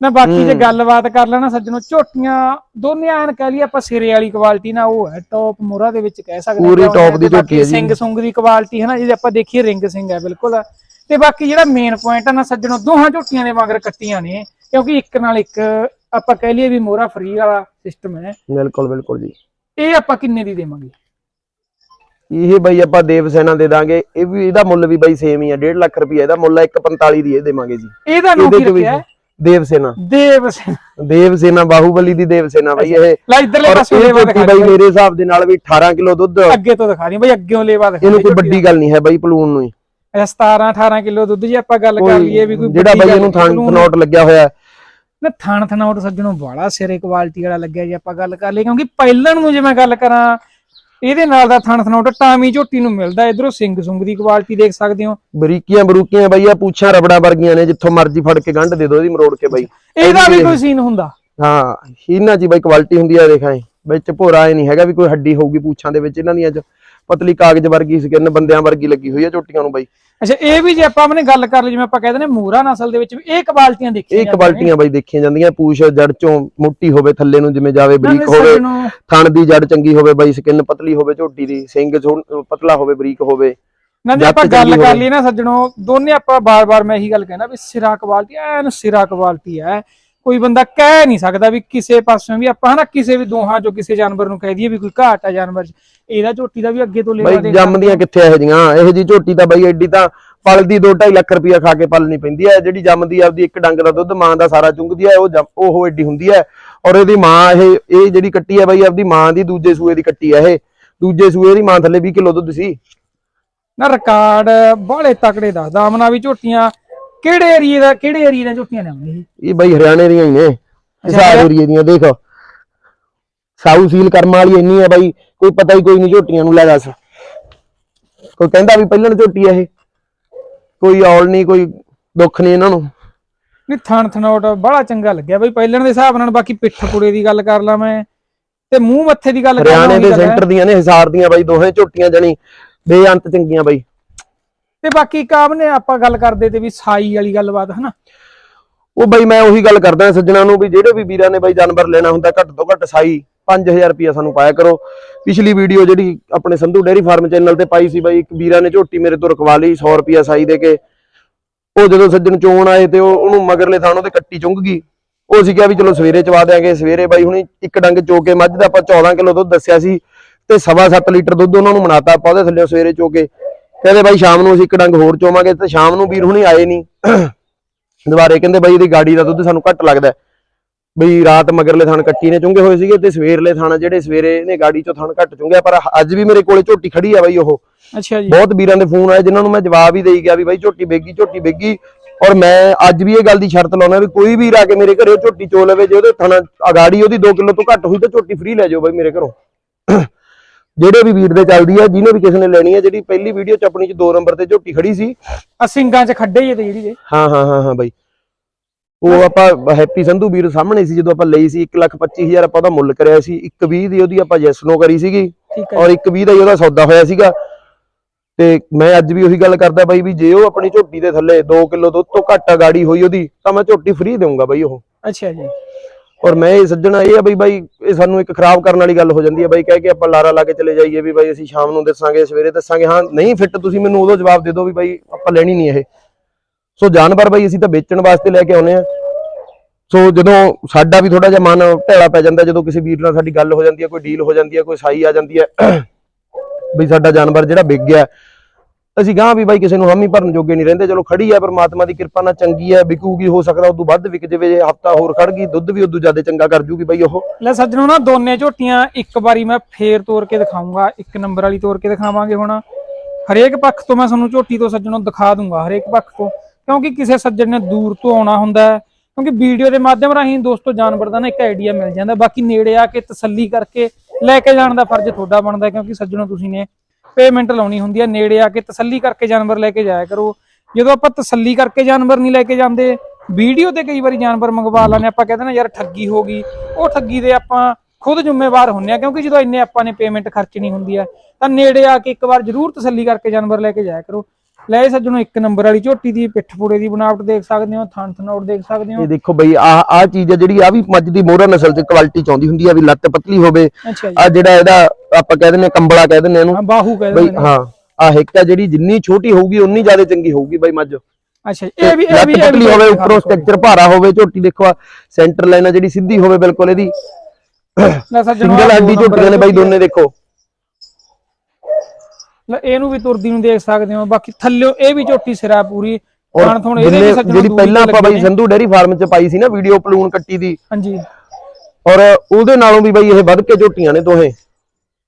ਨਾ ਬਾਕੀ ਜੇ ਗੱਲਬਾਤ ਕਰ ਲੈਣਾ ਸੱਜਣੋ ਝੋਟੀਆਂ ਦੋਨੇ ਐਨ ਕਹਿ ਲਈ ਆਪਾਂ ਸਿਰੇ ਵਾਲੀ ਕੁਆਲਿਟੀ ਨਾ ਉਹ ਹੈ ਟੌਪ ਮੋਰਾ ਦੇ ਵਿੱਚ ਕਹਿ ਸਕਦੇ ਪੂਰੀ top ਦੀ ਝੋਟੀ ਹੈ ਜੀ। ਸਿੰਘ ਸੁੰਗ ਦੀ ਕੁਆਲਿਟੀ ਹੈ ਨਾ ਜੇ ਆਪਾਂ ਦੇਖੀਏ ਰਿੰਗ ਸਿੰਘ ਹੈ ਬਿਲਕੁਲ। ਤੇ ਬਾਕੀ ਜਿਹੜਾ ਮੇਨ ਪੁਆਇੰਟ ਹੈ ਨਾ ਸੱਜਣੋ ਦੋਹਾਂ ਝੋਟੀਆਂ ਦੇ ਮਗਰ ਕੱਟੀਆਂ ਨੇ ਕਿਉਂਕਿ ਇੱਕ ਨਾਲ ਇੱਕ ਆਪਾਂ ਕਹਿ ਲਈਏ ਵੀ ਮੋਰਾ ਫਰੀ ਵਾਲਾ ਸਿਸਟਮ ਹੈ। ਬਿਲਕੁਲ ਬਿਲਕੁਲ ਜੀ। ਇਹ ਆਪਾਂ ਕਿੰਨੇ ਦੀ ਦੇਵਾਂਗੇ? ਇਹ ਬਾਈ ਆਪਾਂ ਦੇਵ ਸੈਨਾ ਦੇ ਦਾਂਗੇ। ਇਹ ਵੀ ਇਹਦਾ ਮੁੱਲ ਵੀ ਬਾਈ ਸੇਮ ਹੀ ਆ 1.5 ਲੱਖ ਰੁਪਏ ਇਹਦਾ ਮੁੱਲ ਆ 1.45 ਦੀ ਇਹ ਦੇਵਾਂਗੇ ਜੀ। ਇਹਦਾ ਨਾਮ ਇਹਦੇ ਕੀ ਚ ਵੀ ਰੱਖਿਆ? ਦੇਵ ਸੈਨਾ। ਦੇਵ ਸਿੰਘ ਦੇਵ ਸੈਨਾ ਬਾਹੂਬਲੀ ਦੀ ਦੇਵ ਸੈਨਾ ਬਾਈ ਇਹ। ਲੈ ਇਧਰਲੇ ਔਰ ਪਾਸੇ ਇਹ ਲੇਵਾ ਝੋਟੀ ਦਿਖਾ ਬਾਈ ਮੇਰੇ ਹਿਸਾਬ ਦੇ ਨਾਲ ਵੀ 18 ਕਿਲੋ ਦੁੱਧ। ਅੱਗੇ ਤੋਂ ਦਿਖਾ ਦੀ ਬਈ ਅੱਗੇੋਂ ਲੇਵਾ ਦਿਖਾ ਇਹਨੂੰ ਕੋਈ ਝੋਟੀ ਵੱਡੀ ਗੱਲ ਨਹੀਂ ਹੈ ਬਾਈ ਪਲੂਨ ਨੂੰ ਹੀ। ਦਾ। 17 18 ਕਿਲੋ ਦੁੱਧ ਜੀ ਆਪਾਂ ਗੱਲ ਕਰ ਲਈਏ ਵੀ ਕੋਈ ਜਿਹੜਾ ਵੱਡੀ ਬਾਈ ਗੱਲ ਇਹਨੂੰ ਥਣ ਨਹੀਂ। ਥਨੋਟ ਲੱਗਿਆ ਹੋਇਆ ਹੈ। ਨਾ ਥਣ ਥਨੌਟ ਸੱਜਣੋਂ ਬਾਲਾ ਸਿਰੇ ਕੁਆਲਿਟੀ ਵਾਲਾ ਲੱਗਿਆ ਜੀ ਆਪਾਂ ਗੱਲ ਕਰ ਲਈ ਕਿਉਂਕਿ ਪਹਿਲਣ ਨੂੰ ਜੇ ਮੈਂ ਗੱਲ ਕਰਾਂ ਇਹਦੇ ਨਾਲ ਦਾ ਥਣ ਥਨੌਟ ਟਾਮੀ ਝੋਟੀ ਨੂੰ ਮਿਲਦਾ ਇਧਰੋਂ ਸਿੰਘ ਸੁੰਗ ਦੀ ਕੁਆਲਿਟੀ ਦੇਖ ਸਕਦੇ ਹੋ। ਬਰੀਕੀਆਂ ਬਰੂਕੀਆਂ ਬਾਈ ਆ ਪੂਛਾਂ ਰਬੜਾ ਵਰਗੀਆਂ ਨੇ ਜਿੱਥੋਂ ਮਰਜ਼ੀ ਫੜ ਕੇ ਗੰਢ ਦੇ ਦੋ ਇਹਦੀ ਮਰੋੜ ਕੇ ਬਾਈ। ਇਹਦਾ ਵੀ ਕੋਈ ਸੀਨ ਹੁੰਦਾ। ਹਾਂ ਇਹਨਾਂ ਹੀ ਬਾਈ ਕੁਆਲਿਟੀ ਹੁੰਦੀ ਆ ਦੇਖਾਂ ਵਿੱਚ ਭੋਰਾ ਇਹ ਨਹੀਂ ਹੈਗਾ ਵੀ ਕੋਈ ਹੱਡੀ ਹੋਊਗੀ ਪੂਛਾਂ ਦੇ ਵਿੱਚ ਇਹਨਾਂ ਦੀਆਂ 'ਚ ਪਤਲੀ ਕਾਗਜ਼ ਵਰਗੀ ਸਕਿਨ ਬੰਦਿਆਂ ਵਰਗੀ ਲੱਗੀ ਹੋਈ ਆ ਝੋਟੀਆਂ ਨੂੰ ਬਾਈ। ਅੱਛਾ ਇਹ ਵੀ ਜੇ ਆਪਾਂ ਆਪਣੇ ਗੱਲ ਕਰ ਲਈ ਜਿਵੇਂ ਆਪਾਂ ਕਹਿੰਦੇ ਨੇ ਮੂਰਾ ਨਸਲ ਦੇ ਵਿੱਚ ਵੀ ਇਹ ਕੁਆਲਿਟੀਆਂ ਦੇਖੀਆਂ ਇਹ ਕੁਆਲਿਟੀਆਂ ਬਾਈ ਦੇਖੀਆਂ ਜਾਂਦੀਆਂ ਪੂਛ ਜੜ ਚੋਂ ਮੋਟੀ ਹੋਵੇ ਥੱਲੇ ਨੂੰ ਜਿਵੇਂ ਜਾਵੇ ਬਰੀਕ। ਹੋਵੇ ਥਣ ਦੀ ਜੜ ਚੰਗੀ ਹੋਵੇ ਬਾਈ ਸਕਿਨ ਪਤਲੀ ਹੋਵੇ ਝੋਟੀ ਦੀ ਸਿੰਘ ਪਤਲਾ ਹੋਵੇ ਬਰੀਕ ਹੋਵੇ ਨਾ ਜੇ ਆਪਾਂ ਗੱਲ ਕਰ। ਲਈ ਨਾ ਸੱਜਣੋ ਦੋਨੇ ਆਪਾਂ ਬਾਰ-ਬਾਰ ਮੈਂ ਇਹੀ ਗੱਲ ਕਹਿਣਾ ਵੀ ਸਿਰਾ ਕੁਆਲਿਟੀ ਐਨ ਸਿਰਾ ਕੁਆਲਿਟੀ ਹੈ ਕੋਈ ਬੰਦਾ ਕਹਿ ਨਹੀਂ ਸਕਦਾ ਵੀ ਕਿਸੇ ਪਾਸਿਓਂ ਵੀ ਆਪਾਂ ਹਨਾ ਕਿਸੇ ਵੀ ਦੋਹਾਂ ਚੋਂ ਕਿਸੇ ਜਾਨਵਰ ਨੂੰ ਕਹਿ ਦਈਏ ਵੀ ਕੋਈ ਘਾਟ ਆ ਜਾਨਵਰ 'ਚ। ਇਹਦਾ ਝੋਟੀ ਦਾ ਵੀ ਅੱਗੇ ਤੋਂ ਲੈਵਾ ਬਾਈ ਦੇ ਜੰਮਦੀਆਂ ਕਿੱਥੇ ਇਹੋ ਜੀਆਂ? ਇਹੋ ਜੀ ਝੋਟੀ ਤਾਂ ਬਾਈ ਐਡੀ ਤਾਂ ਪਲਦੀ 2.5 ਲੱਖ ਰੁਪਇਆ ਖਾ ਕੇ ਪਲਣੀ ਪੈਂਦੀ ਹੈ ਜਿਹੜੀ ਜੰਮਦੀ ਆਪਦੀ ਇੱਕ ਡੰਗ ਦਾ ਦੁੱਧ ਮਾਂ ਦਾ ਸਾਰਾ ਚੁੰਗਦੀ ਹੈ ਉਹ ਉਹ ਐਡੀ ਹੁੰਦੀ ਹੈ ਔਰ ਇਹਦੀ ਮਾਂ ਇਹ ਇਹ ਜਿਹੜੀ ਕੱਟੀ ਹੈ ਬਾਈ ਆਪਦੀ ਮਾਂ ਦੀ ਦੂਜੇ ਸੂਏ ਦੀ ਕੱਟੀ ਹੈ ਇਹ। ਦੂਜੇ ਸੂਏ ਦੀ ਮਾਂ ਥੱਲੇ 20 ਕਿਲੋ ਦੁੱਧ ਸੀ। ਨਾ ਰਿਕਾਰਡ ਬਾਹਲੇ ਤਕੜੇ ਦੱਸਦਾ। ਅਮਨਾ ਵੀ ਝੋਟੀਆਂ ਕਿਹੜੇ ਏਰੀਏ ਦਾ ਕਿਹੜੇ ਏਰੀਏ ਦੀਆਂ ਝੋਟੀਆਂ ਨੇ ਆਉਂਦੀਆਂ ਇਹ ਇਹ ਬਾਈ ਹਰਿਆਣੇ ਦੀਆਂ ਹੀ ਨੇ। ਹਿਸਾਰ ਏਰੀਏ ਦੀਆਂ ਦੇਖ। ਸਾਊ ਸੀਲ ਕਰਮ ਵਾਲੀ ਇੰਨੀ ਹੈ ਬਾਈ ਕੋਈ ਪਤਾ ਹੀ ਕੋਈ ਨਹੀਂ ਝੋਟੀਆਂ ਨੂੰ ਲੈ ਦੱਸ। ਕੋਈ ਕਹਿੰਦਾ ਵੀ ਪਹਿਲਣ ਝੋਟੀ ਇਹ। ਕੋਈ ਔਲ ਨਹੀਂ ਕੋਈ ਦੁੱਖ ਨਹੀਂ ਇਹਨਾਂ ਨੂੰ। ਨਹੀਂ ਥਣ ਥਨੋਟ ਬੜਾ ਚੰਗਾ ਲੱਗਿਆ ਬਈ ਪਹਿਲਣ ਦੇ ਹਿਸਾਬ ਨਾਲ ਬਾਕੀ ਪਿੱਠ ਪੁੜੇ ਦੀ ਗੱਲ ਕਰ ਲਾਂ ਮੈਂ। ਤੇ ਮੂੰਹ ਮੱਥੇ ਦੀ ਗੱਲ ਕਰ ਲਾਂ ਹਰਿਆਣੇ ਦੇ। ਸੈਂਟਰ ਦੀਆਂ ਨੇ ਹਿਸਾਰ ਦੀਆਂ ਬਾਈ ਦੋਹੇ ਝੋਟੀਆਂ ਜਣੀ ਬੇਅੰਤ ਚੰਗੀਆਂ ਬਾਈ। ਤੇ ਬਾਕੀ ਕਾਬ ਨੇ ਆਪਾਂ ਗੱਲ ਕਰਦੇ ਤੇ ਵੀ ਸਾਈ ਵਾਲੀ ਗੱਲਬਾਤ, ਹਨਾ? ਉਹ ਬਾਈ ਮੈਂ ਉਹੀ ਗੱਲ ਕਰਦਾ ਸੱਜਣਾ ਨੂੰ ਵੀ ਜਿਹੜੇ ਵੀ ਵੀਰਾਂ ਨੇ ਬਾਈ ਜਾਨਵਰ ਲੈਣਾ ਹੁੰਦਾ ਘੱਟ ਤੋਂ ਘੱਟ ਸਾਈ 5000 ਰੁਪਇਆ ਸਾਨੂੰ ਪਾਇਆ ਕਰੋ। ਪਿਛਲੀ ਵੀਡੀਓ ਜਿਹੜੀ ਆਪਣੇ ਸੰਧੂ ਡੇਅਰੀ ਫਾਰਮ ਚੈਨਲ ਤੇ ਪਾਈ ਸੀ ਬਾਈ ਇੱਕ ਵੀਰਾਂ ਨੇ ਝੋਟੀ ਮੇਰੇ ਤੋਂ ਰਖਵਾ ਲਈ 100 ਰੁਪਇਆ ਸਾਈ ਦੇ ਕੇ। ਉਹ ਜਦੋਂ ਸੱਜਣ ਚੋਣ ਆਏ ਤੇ ਉਹ ਉਹਨੂੰ ਮਗਰਲੇ ਥਾਣੋਂ ਤੇ ਕੱਟੀ ਚੁੰਗ ਗਈ। ਉਹ ਸੀ ਕਿਹਾ ਵੀ ਚਲੋ ਸਵੇਰੇ ਚਵਾ ਦਿਆਂਗੇ, ਸਵੇਰੇ ਬਾਈ ਹੁਣੀ ਇੱਕ ਡੰਗ ਚੋ ਕੇ ਮੱਝ ਦਾ ਆਪਾਂ 14 ਕਿਲੋ ਦੁੱਧ ਦੱਸਿਆ ਸੀ ਤੇ ਸਵਾ ਸੱਤ ਲੀਟਰ ਦੁੱਧ ਉਹਨਾਂ ਨੂੰ ਮਨਾਤਾ ਆਪਾਂ ਉਹਦੇ ਥੱਲੇ ਸਵੇਰੇ ਚੋ ਕੇ। ਕਹਿੰਦੇ ਬਾਈ ਸ਼ਾਮ ਨੂੰ ਅਸੀਂ ਇੱਕ ਡੰਗ ਹੋਰ ਚੋਵਾਂਗੇ ਤੇ ਸ਼ਾਮ ਨੂੰ ਵੀਰ ਹੁਣੀ ਆਏ ਨਹੀਂ ਦੁਬਾਰੇ ਕਹਿੰਦੇ ਬਾਈ ਇਹਦੀ ਗਾੜੀ ਦਾ ਦੁੱਧ ਸਾਨੂੰ ਘੱਟ ਲੱਗਦਾ। ਬਈ ਰਾਤ ਮਗਰਲੇ ਥਣ ਕੱਟੀ ਨੇ ਚੁੰਗੇ ਹੋਏ ਸੀਗੇ ਤੇ ਸਵੇਰਲੇ ਥਣ ਜਿਹੜੇ ਸਵੇਰੇ ਨੇ ਗਾੜੀ ਚੋਂ ਥਣ ਘੱਟ ਚੁੰਗਿਆ ਪਰ ਅੱਜ ਵੀ ਮੇਰੇ ਕੋਲੇ ਝੋਟੀ ਖੜੀ ਆ ਬਾਈ ਉਹ। ਅੱਛਾ ਜੀ। ਬਹੁਤ ਵੀਰਾਂ ਦੇ ਫੋਨ ਆਏ ਜਿਨ੍ਹਾਂ ਨੂੰ ਮੈਂ ਜਵਾਬ ਹੀ ਦੇਈ ਗਿਆ ਵੀ ਬਾਈ ਝੋਟੀ ਵੇਗੀ ਝੋਟੀ ਵੇਗੀ ਔਰ ਮੈਂ ਅੱਜ ਵੀ ਇਹ ਗੱਲ ਦੀ ਸ਼ਰਤ ਲਾਉਣਾ ਵੀ ਕੋਈ ਵੀਰ ਆ ਕੇ ਮੇਰੇ ਘਰੇ ਝੋਟੀ ਚੋ ਲਵੇ ਜੇ ਉਹਦੇ ਥਣ ਅਗਾੜੀ ਉਹਦੀ 2 ਕਿਲੋ ਤੋਂ ਘੱਟ ਹੋਈ ਤਾਂ ਝੋਟੀ ਫ੍ਰੀ ਲੈ ਜਾਓ ਬਾਈ ਮੇਰੇ ਘਰੋਂ। ਜਿਹੜੇ ਵੀ ਵੀਰ ਦੇ ਚੱਲਦੀ ਆ ਜਿਹਨੇ ਵੀ ਕਿਸੇ ਨੇ ਲੈਣੀ ਆ ਜਿਹੜੀ ਪਹਿਲੀ ਵੀਡੀਓ ਚ ਆਪਣੀ ਚ 2 ਨੰਬਰ ਤੇ ਝੋਟੀ ਖੜੀ ਸੀ। ਆ ਸਿੰਘਾਂ 'ਚ ਖੱਡੇ ਹੀ ਤੇ ਜਿਹੜੀ ਦੇ ਹਾਂ ਹਾਂ ਹਾਂ ਹਾਂ ਬਾਈ। ਉਹ ਆਪਾਂ ਹੈਪੀ ਸੰਧੂ ਵੀਰ ਸਾਹਮਣੇ ਸੀ ਜਦੋਂ ਆਪਾਂ ਲਈ ਸੀ 125000 ਆਪਾਂ ਉਹਦਾ ਮੁੱਲ ਕਰਿਆ ਸੀ। 120 ਦੀ ਉਹਦੀ ਆਪਾਂ ਯੈਸ ਨੋ ਕਰੀ ਸੀਗੀ। ਠੀਕ ਹੈ ਔਰ 120 ਦਾ ਹੀ ਉਹਦਾ ਸੌਦਾ ਹੋਇਆ ਸੀਗਾ। ਤੇ ਮੈਂ ਅੱਜ ਵੀ ਉਹੀ ਗੱਲ ਕਰਦਾ ਬਾਈ ਵੀ ਜੇ ਉਹ ਆਪਣੀ ਝੋਟੀ ਦੇ ਥੱਲੇ 2 ਕਿਲੋ ਦੁੱਧ ਤੋਂ ਘੱਟ ਗਾੜੀ ਹੋਈ ਉਹਦੀ ਤਾਂ ਮੈਂ ਝੋਟੀ ਫ੍ਰੀ ਦੇਵਾਂਗਾ ਬਾਈ ਉਹ। ਅੱਛਾ ਜੀ। ਔਰ ਮੈਂ ਇਹ ਸੱਜਣਾ ਇਹ ਆ ਬਈ ਬਾਈ, ਇਹ ਸਾਨੂੰ ਇੱਕ ਖਰਾਬ ਕਰਨ ਵਾਲੀ ਗੱਲ ਹੋ ਜਾਂਦੀ ਹੈ ਬਾਈ, ਕਹਿ ਕੇ ਆਪਾਂ ਲਾਰਾ ਲਾ ਕੇ ਚਲੇ ਜਾਈਏ ਵੀ ਬਾਈ ਅਸੀਂ ਸ਼ਾਮ ਨੂੰ ਦੱਸਾਂਗੇ, ਸਵੇਰੇ ਦੱਸਾਂਗੇ। ਹਾਂ, ਨਹੀਂ ਫਿੱਟ ਤੁਸੀਂ ਮੈਨੂੰ ਉਦੋਂ ਜਵਾਬ ਦੇ ਦਿਓ ਵੀ ਬਾਈ ਆਪਾਂ ਲੈਣੀ ਨਹੀਂ ਇਹ। ਸੋ ਜਾਨਵਰ ਬਾਈ, ਅਸੀਂ ਤਾਂ ਵੇਚਣ ਵਾਸਤੇ ਲੈ ਕੇ ਆਉਨੇ ਆ। ਸੋ ਜਦੋਂ ਸਾਡਾ ਵੀ ਥੋੜਾ ਜਿਹਾ ਮਨ ਢੇਲਾ ਪੈ ਜਾਂਦਾ, ਜਦੋਂ ਕਿਸੇ ਵੀਰ ਨਾਲ ਸਾਡੀ ਗੱਲ ਹੋ ਜਾਂਦੀ ਹੈ, ਕੋਈ ਡੀਲ ਹੋ ਜਾਂਦੀ ਹੈ, ਕੋਈ ਸਾਈ ਆ ਜਾਂਦੀ ਹੈ, ਬਈ ਸਾਡਾ ਜਾਨਵਰ ਜਿਹੜਾ ਵਿਕ ਗਿਆ ਅਸੀਂ ਗਾਂ ਵੀ ਬਾਈ ਕਿਸੇ ਨੂੰ ਹਾਮੀ ਭਰਨ ਜੋਗੇ ਨਹੀਂ ਰਹਿੰਦੇ। ਚਲੋ ਖੜੀ ਆ, ਪਰਮਾਤਮਾ ਦੀ ਕਿਰਪਾ ਨਾਲ ਚੰਗੀ ਹੈ ਵਿਕੂਗੀ ਹੋ ਸਕਦਾ, ਉਦੋਂ ਵੱਧ ਵਿਕ ਜਾਵੇ, ਜੇ ਹਫਤਾ ਹੋਰ ਖੜ ਗਈ, ਦੁੱਧ ਵੀ ਉਦੋਂ ਜ਼ਿਆਦਾ ਚੰਗਾ ਕਰ ਜੂਗੀ ਬਾਈ ਉਹ। ਲੈ ਸੱਜਣੋ ਨਾ, ਦੋਨੇ ਝੋਟੀਆਂ ਇੱਕ ਵਾਰੀ ਮੈਂ ਫੇਰ ਤੋੜ ਕੇ ਦਿਖਾਉਂਗਾ ਇੱਕ ਨੰਬਰ ਵਾਲੀ ਤੋੜ ਕੇ ਦਿਖਾਵਾਂਗੇ ਹੁਣ। ਹਰੇਕ ਪੱਖ ਤੋਂ ਮੈਂ ਤੁਹਾਨੂੰ ਝੋਟੀ ਤੋਂ ਸੱਜਣੋਂ ਦਿਖਾ ਦੂੰਗਾ, ਹਰੇਕ ਪੱਖ ਤੋਂ। ਕਿਉਂਕਿ ਕਿਸੇ ਸੱਜਣ ਨੇ ਦੂਰ ਤੋਂ ਆਉਣਾ ਹੁੰਦਾ ਹੈ, ਕਿਉਂਕਿ ਵੀਡੀਓ ਦੇ ਮਾਧਿਅਮ ਰਾਹੀਂ ਦੋਸਤੋ ਜਾਨਵਰ ਦਾ ਨਾ ਇੱਕ ਆਈਡੀਆ ਮਿਲ ਜਾਂਦਾ। ਬਾਕੀ ਨੇੜੇ ਆ ਕੇ ਤਸੱਲੀ ਕਰਕੇ ਲੈ ਕੇ ਜਾਣ ਦਾ ਫਰਜ਼ ਤੁਹਾਡਾ ਬਣਦਾ ਕਿਉਂਕਿ ਸੱਜਣੋ ਤੁਸੀਂ ਨੇ ਪੇਮੈਂਟ ਲਾਉਣੀ ਹੁੰਦੀ ਹੈ ਨੇੜੇ ਆ ਕੇ ਤਸੱਲੀ ਕਰਕੇ ਜਾਨਵਰ ਲੈ ਕੇ ਜਾਇਆ ਕਰੋ। ਜਦੋਂ ਆਪਾਂ ਤਸੱਲੀ ਕਰਕੇ ਜਾਨਵਰ ਨਹੀਂ ਲੈ ਕੇ ਜਾਂਦੇ, ਵੀਡੀਓ ਤੇ ਕਈ ਵਾਰੀ ਜਾਨਵਰ ਮੰਗਵਾ ਲੈਂਦੇ ਆਪਾਂ ਕਹਿੰਦੇ ਨਾ, ਯਾਰ ਠੱਗੀ ਹੋ ਗਈ। ਉਹ ਠੱਗੀ ਦੇ ਆਪਾਂ ਖੁਦ ਜ਼ਿੰਮੇਵਾਰ ਹੁੰਨੇ ਆ, ਕਿਉਂਕਿ ਜਦੋਂ ਇੰਨੇ ਆਪਾਂ ਨੇ ਪੇਮੈਂਟ ਖਰਚਣੀ ਹੁੰਦੀ ਹੈ ਤਾਂ ਨੇੜੇ ਆ ਕੇ ਇੱਕ ਵਾਰ ਜ਼ਰੂਰ ਤਸੱਲੀ ਕਰਕੇ ਜਾਨਵਰ ਲੈ ਕੇ ਜਾਇਆ ਕਰੋ। ਲੈ ਸੱਜਣੋ ਇੱਕ ਨੰਬਰ ਵਾਲੀ ਝੋਟੀ ਦੀ ਪਿੱਠ ਪੂੜੇ ਦੀ ਬਣਾਵਟ ਦੇਖ ਸਕਦੇ ਹੋ ਥਣ ਥਨੌਟ ਦੇਖ ਸਕਦੇ ਹੋ। ਇਹ ਦੇਖੋ ਬਈ ਆ ਆ ਚੀਜ਼ ਹੈ ਜਿਹੜੀ ਆ ਵੀ ਮੱਝ ਦੀ ਮੋਹਰਾ ਨਸਲ ਚ ਕੁਆਲਿਟੀ ਚ ਆਉਂਦੀ ਹੁੰਦੀ ਆ ਵੀ ਲੱਤ ਪਤਲੀ ਹੋਵੇ। ਆ ਜਿਹੜਾ ਇਹਦਾ ਆਪਾਂ ਕਹਿ ਦਿੰਦੇ ਕੰਬਲਾ ਕਹਿ ਦਿੰਦੇ ਇਹਨੂੰ। ਬਾਹੂ ਕਹਿ ਦਿੰਦੇ ਹਾਂ ਆ ਹਿੱਕ ਹੈ ਜਿਹੜੀ ਜਿੰਨੀ ਛੋਟੀ ਹੋਊਗੀ ਉਨੀ ਜ਼ਿਆਦਾ ਚੰਗੀ ਹੋਊਗੀ ਬਈ ਮੱਝ। ਅੱਛਾ ਇਹ ਵੀ ਇਹ ਵੀ ਪਤਲੀ ਹੋਵੇ ਉੱਪਰੋਂ। ਸਟਰਕਚਰ ਭਾਰਾ ਹੋਵੇ ਝੋਟੀ ਦੇਖੋ ਆ ਸੈਂਟਰ ਲਾਈਨ ਆ ਜਿਹੜੀ ਸਿੱਧੀ ਹੋਵੇ ਬਿਲਕੁਲ ਇਹਦੀ। ਸਿੰਗਲ ਨੰਬਰ ਝੋਟੀਆਂ ਨੇ ਬਾਈ ਦੋਨੇ ਦੇਖੋ। ਲੈ ਇਹਨੂੰ ਵੀ ਤੁਰਦੀ ਨੂੰ ਦੇਖ ਸਕਦੇ ਹੋ ਬਾਕੀ ਥੱਲਿਓ ਇਹ ਵੀ ਝੋਟੀ ਸਿਰਾ ਪੂਰੀ। ਖਾਣ ਥੋਣ ਇਹਦੇ ਵੀ ਸੱਜਣੋ ਜਿਹੜੀ ਪਹਿਲਾਂ ਆਪਾਂ ਬਾਈ। ਸੰਧੂ ਡੇਰੀ ਫਾਰਮ ਚ ਪਾਈ ਸੀ ਨਾ ਵੀਡੀਓ ਪਲੂਨ ਕੱਟੀ ਦੀ। ਹਾਂਜੀ। ਔਰ ਉਹਦੇ ਨਾਲੋਂ ਵੀ ਬਾਈ ਇਹ ਵੱਧ ਕੇ ਝੋਟੀਆਂ ਨੇ ਦੋਹੇ।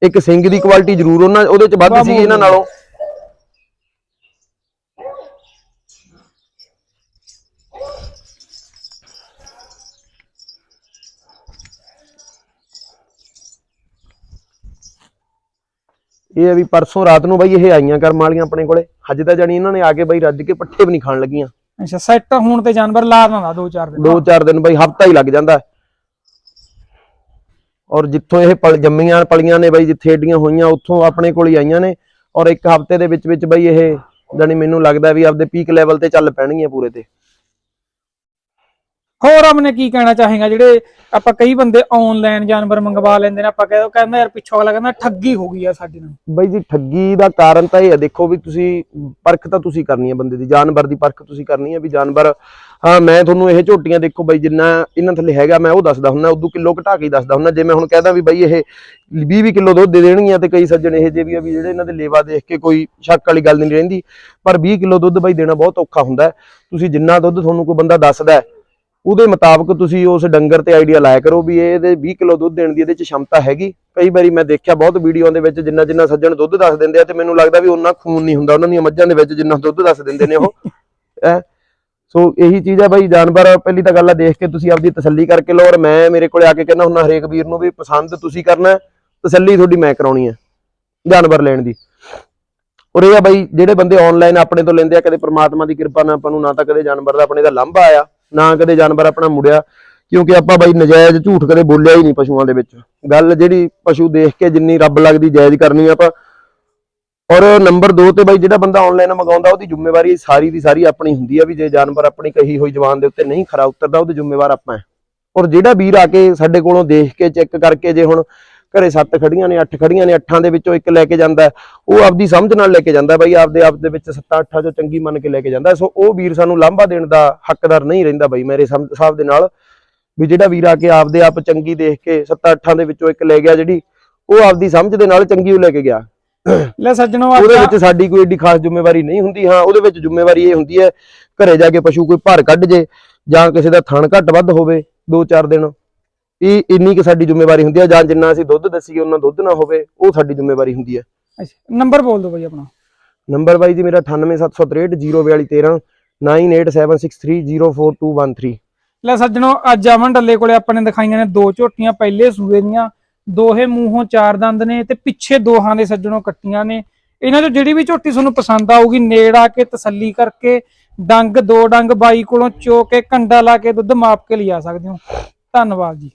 ਇੱਕ ਸਿੰਘ ਦੀ ਕੁਆਲਿਟੀ ਜ਼ਰੂਰ ਉਹਨਾਂ ਉਹਦੇ ਚ ਵੱਧ ਸੀ ਇਹਨਾਂ ਨਾਲੋਂ। ਇਹ ਆ ਵੀ ਪਰਸੋਂ ਰਾਤ ਨੂੰ ਬਾਈ ਇਹ ਆਈਆਂ ਕਰਮ ਵਾਲੀਆਂ ਆਪਣੇ ਕੋਲੇ। ਅੱਜ ਤਾਂ ਜਾਨੀ ਇਹਨਾਂ ਨੇ ਆ ਕੇ ਬਾਈ ਰੱਜ ਕੇ ਪੱਠੇ ਵੀ ਨਹੀਂ ਖਾਣ ਲੱਗੀਆਂ। ਅੱਛਾ ਸੈੱਟ ਹੋਣ ਤੇ ਜਾਨਵਰ ਲਾ ਦਿੰਦਾ ਦੋ ਚਾਰ ਦਿਨ। ਦੋ ਚਾਰ ਦਿਨ ਬਾਈ ਹਫਤਾ ਹੀ ਲੱਗ ਜਾਂਦਾ। ਔਰ ਜਿੱਥੋਂ ਇਹ ਪਲ ਜੰਮੀਆਂ ਪਲੀਆਂ ਨੇ ਬਾਈ ਜਿੱਥੇ ਏਡੀਆਂ ਹੋਈਆਂ ਉੱਥੋਂ ਆਪਣੇ ਕੋਲ ਹੀ ਆਈਆਂ ਨੇ। ਔਰ ਇੱਕ ਹਫ਼ਤੇ ਦੇ ਵਿੱਚ ਵਿੱਚ ਬਾਈ ਇਹ ਜਾਨੀ ਮੈਨੂੰ ਲੱਗਦਾ ਵੀ ਆਪਦੇ ਪੀਕ ਲੈਵਲ ਤੇ ਚੱਲ ਪੈਣਗੀਆਂ ਪੂਰੇ ਤੇ। ਹੋਰ ਆਪਣੇ ਕੀ ਕਹਿਣਾ ਚਾਹੇਗਾ? ਜਿਹੜੇ ਆਪਾਂ ਕਈ ਬੰਦੇ ਆਨਲਾਈਨ ਜਾਨਵਰ ਮੰਗਵਾ ਲੈਂਦੇ ਨੇ, ਆਪਾਂ ਕਹਿੰਦੇ ਕਹਿੰਦਾ ਯਾਰ ਪਿੱਛੋਂ ਅਗਲਾ ਕਹਿੰਦਾ ਠੱਗੀ ਹੋ ਗਈ ਆ ਸਾਡੇ ਨਾਲ। ਬਾਈ ਜੀ, ਠੱਗੀ ਦਾ ਕਾਰਨ ਤਾਂ ਇਹ ਹੈ ਦੇਖੋ ਵੀ ਤੁਸੀਂ ਪਰਖ ਤਾਂ ਤੁਸੀਂ ਕਰਨੀ ਹੈ ਬੰਦੇ ਦੀ, ਜਾਨਵਰ ਦੀ ਪਰਖ ਤੁਸੀਂ ਕਰਨੀ ਹੈ ਵੀ ਜਾਨਵਰ, ਹਾਂ, ਮੈਂ ਤੁਹਾਨੂੰ ਇਹ ਝੋਟੀਆਂ ਦੇਖੋ ਬਾਈ ਜਿੰਨਾ ਇਹਨਾਂ ਥੱਲੇ ਹੈਗਾ, ਮੈਂ ਉਹ ਦੱਸਦਾ ਹੁੰਦਾ, ਉਦੋਂ ਕਿਲੋ ਘਟਾ ਕੇ ਦੱਸਦਾ ਹੁੰਦਾ, ਜੇ ਮੈਂ ਹੁਣ ਕਹਦਾ ਵੀ ਬਾਈ ਇਹ 20 20 ਕਿਲੋ ਦੁੱਧ ਦੇ ਦੇਣਗੀਆਂ ਤੇ ਕਈ ਸੱਜਣ ਇਹ ਜੇ ਵੀ ਆ ਵੀ ਜਿਹੜੇ ਇਹਨਾਂ ਦੇ ਲੇਵਾ ਦੇਖ ਕੇ ਕੋਈ ਸ਼ੱਕ ਵਾਲੀ ਗੱਲ ਨਹੀਂ ਰਹਿੰਦੀ, ਪਰ 20 ਕਿਲੋ ਦੁੱਧ ਬਾਈ ਦੇਣਾ ਬਹੁਤ ਔਖਾ ਹੁੰਦਾ, ਤੁਸੀਂ ਜਿੰਨਾ ਦੁੱਧ ਤੁਹਾਨੂੰ ਕੋਈ ਬੰਦਾ ਦੱਸਦਾ ਉਹਦੇ ਮੁਤਾਬਕ ਤੁਸੀਂ ਉਸ ਡੰਗਰ ਤੇ ਆਈਡੀਆ ਲਾਇਆ ਕਰੋ ਵੀ ਇਹਦੇ 20 ਕਿਲੋ ਦੁੱਧ ਦੇਣ ਦੀ ਇਹਦੇ ਚ ਸ਼ਮਤਾ ਹੈਗੀ। ਕਈ ਵਾਰੀ ਮੈਂ ਦੇਖਿਆ ਬਹੁਤ ਵੀਡੀਓ ਦੇ ਵਿੱਚ ਜਿੰਨਾ ਜਿੰਨਾ ਸੱਜਣ ਦੁੱਧ ਦੱਸ ਦਿੰਦੇ ਆ ਤੇ ਮੈਨੂੰ ਲੱਗਦਾ ਵੀ ਉਹਨਾਂ ਖੂਨ ਨਹੀਂ ਹੁੰਦਾ। ਉਹਨਾਂ ਦੀਆਂ ਮੱਝਾਂ ਦੇ ਵਿੱਚ ਜਿੰਨਾ ਦੁੱਧ ਦੱਸ ਦਿੰਦੇ ਨੇ ਉਹ। ਸੋ ਇਹੀ ਚੀਜ਼ ਆ ਬਾਈ, ਜਾਨਵਰ ਪਹਿਲੀ ਤਾਂ ਗੱਲ ਆ ਦੇਖ ਕੇ ਤੁਸੀਂ ਆਪਦੀ ਤਸੱਲੀ ਕਰਕੇ ਲਓ ਔਰ ਮੈਂ ਮੇਰੇ ਕੋਲੇ ਆ ਕੇ ਕਹਿੰਦਾ ਹੁੰਦਾ ਹਰੇਕ ਵੀਰ ਨੂੰ ਵੀ ਪਸੰਦ ਤੁਸੀਂ ਕਰਨਾ ਤਸੱਲੀ ਤੁਹਾਡੀ ਮੈਂ ਕਰਾਉਣੀ ਹੈ ਜਾਨਵਰ ਲੈਣ ਦੀ। ਔਰ ਇਹ ਆ ਬਾਈ, ਜਿਹੜੇ ਬੰਦੇ ਆਨਲਾਈਨ ਆਪਣੇ ਤੋਂ ਲੈਂਦੇ ਆ, ਕਦੇ ਪ੍ਰਮਾਤਮਾ ਦੀ ਕਿਰਪਾ ਨਾਲ ਆਪਾਂ ਨੂੰ ਨਾ ਤਾਂ ਕਦੇ ਜਾਨਵਰ ਦਾ ਆਪਣੇ ਦਾ ਲਾਂਭਾ ਆਇਆ। ਨਾ ਕਦੇ ਜਾਨਵਰ ਆਪਣਾ ਮੁੜਿਆ, ਕਿਉਂਕਿ ਆਪਾਂ ਬਾਈ ਨਜਾਇਜ਼ ਝੂਠ ਕਦੇ ਬੋਲਿਆ ਹੀ ਨਹੀਂ ਪਸ਼ੂਆਂ ਦੇ ਵਿੱਚ। ਗੱਲ ਜਿਹੜੀ ਪਸ਼ੂ ਦੇਖ ਕੇ ਜਿੰਨੀ ਰੱਬ ਲੱਗਦੀ ਜਾਇਜ਼ ਕਰਨੀ ਆਪਾਂ। ਔਰ ਨੰਬਰ 2 ਤੇ ਬਾਈ ਜਿਹੜਾ ਬੰਦਾ ਆਨਲਾਈਨ ਮੰਗਾਉਂਦਾ, ਉਹਦੀ ਜ਼ਿੰਮੇਵਾਰੀ ਸਾਰੀ ਦੀ ਸਾਰੀ ਆਪਣੀ ਹੁੰਦੀ ਆ ਵੀ ਜੇ ਜਾਨਵਰ ਆਪਣੀ ਕਹੀ ਹੋਈ ਜ਼ਬਾਨ ਦੇ ਉੱਤੇ ਨਹੀਂ ਖਰਾ ਉਤਰਦਾ, ਉਹਦੀ ਜ਼ਿੰਮੇਵਾਰ ਆਪਾਂ ਹੈ ਔਰ ਜਿਹੜਾ ਵੀਰ ਆ ਕੇ ਸਾਡੇ ਕੋਲੋਂ ਦੇਖ ਕੇ, ਚੈੱਕ ਕਰਕੇ ਜੇ ਹੁਣ ਘਰੇ ਸੱਤ ਖੜੀਆਂ ਨੇ ਅੱਠ ਖੜੀਆਂ ਨੇ ਅੱਠਾਂ ਦੇ ਵਿੱਚੋਂ ਇੱਕ ਲੈ ਕੇ ਜਾਂਦਾ ਉਹ ਆਪਦੀ ਸਮਝ ਨਾਲ ਲੈ ਕੇ ਜਾਂਦਾ ਬਾਈ ਆਪਦੇ ਆਪ ਦੇ ਵਿੱਚ ਸੱਤਾਂ ਅੱਠਾਂ ਚੋਂ ਚੰਗੀ ਮੰਨ ਕੇ ਲੈ ਕੇ ਜਾਂਦਾ ਸੋ ਉਹ ਵੀਰ ਸਾਨੂੰ ਲਾਂਭਾ ਦੇਣ ਦਾ ਹੱਕਦਾਰ ਨਹੀਂ ਰਹਿੰਦਾ ਬਾਈ ਮੇਰੇ ਹਿਸਾਬ ਦੇ ਨਾਲ। ਵੀ ਜਿਹੜਾ ਵੀਰ ਆ ਕੇ ਆਪਦੇ ਆਪ ਚੰਗੀ ਦੇਖ ਕੇ ਸੱਤਾਂ ਅੱਠਾਂ ਦੇ ਵਿੱਚੋਂ ਇੱਕ ਲੈ ਗਿਆ ਜਿਹੜੀ ਉਹ ਆਪਦੀ ਸਮਝ ਦੇ ਨਾਲ ਚੰਗੀ ਉਹ ਲੈ ਕੇ ਗਿਆ। ਲੈ ਸੱਜਣੋ ਉਹਦੇ ਵਿੱਚ ਸਾਡੀ ਕੋਈ ਏਡੀ ਖਾਸ ਜ਼ਿੰਮੇਵਾਰੀ ਨਹੀਂ ਹੁੰਦੀ। ਹਾਂ ਉਹਦੇ ਵਿੱਚ ਜ਼ਿੰਮੇਵਾਰੀ ਇਹ ਹੁੰਦੀ ਹੈ ਘਰੇ ਜਾ ਕੇ ਪਸ਼ੂ ਕੋਈ ਭਾਰ ਕੱਢ ਜੇ ਜਾਂ ਕਿਸੇ ਦਾ ਥਣ ਘੱਟ ਵੱਧ ਹੋਵੇ 2-4 ਦਿਨ। ਇਹ ਇੰਨੀ ਕਿ ਸਾਡੀ ਜ਼ਿੰਮੇਵਾਰੀ ਹੁੰਦੀ ਹੈ ਜਾਂ ਜਿੰਨਾ ਅਸੀਂ ਦੁੱਧ ਦੱਸੀਏ ਉਹਨਾਂ ਦੁੱਧ ਨਾ ਹੋਵੇ ਉਹ ਸਾਡੀ ਜ਼ਿੰਮੇਵਾਰੀ ਹੁੰਦੀ ਹੈ ਅੱਛਾ ਨੰਬਰ ਬੋਲ ਦਿਓ ਬਾਈ ਆਪਣਾ। ਨੰਬਰ ਬਾਈ ਜੀ ਮੇਰਾ 9876304213 9876304213 ਲੈ ਸੱਜਣੋ ਅੱਜ ਅਮਨ ਡੱਲੇ ਕੋਲੇ ਆਪਾਂ ਨੇ ਦਿਖਾਈਆਂ ਨੇ ਦੋ ਝੋਟੀਆਂ ਪਹਿਲੇ ਸੂਏ ਦੀਆਂ ਦੋਹੇ ਮੂੰਹੋਂ ਚਾਰ ਦੰਦ ਨੇ ਤੇ ਪਿੱਛੇ ਦੋਹਾਂ ਦੇ ਸੱਜਣੋਂ ਕੱਟੀਆਂ ਨੇ। ਇਹਨਾਂ ਚੋਂ ਜਿਹੜੀ ਵੀ ਝੋਟੀ ਤੁਹਾਨੂੰ ਪਸੰਦ ਆਊਗੀ ਨੇੜ ਆ ਕੇ ਤਸੱਲੀ ਕਰਕੇ ਡੰਗ ਦੋ ਡੰਗ ਬਾਈ ਕੋਲੋਂ ਚੋ ਕੇ ਕੰਡਾ ਲਾ ਕੇ ਦੁੱਧ ਮਾਪ ਕੇ ਲਿਆ ਸਕਦੇ ਹੋ। ਧੰਨਵਾਦ ਜੀ।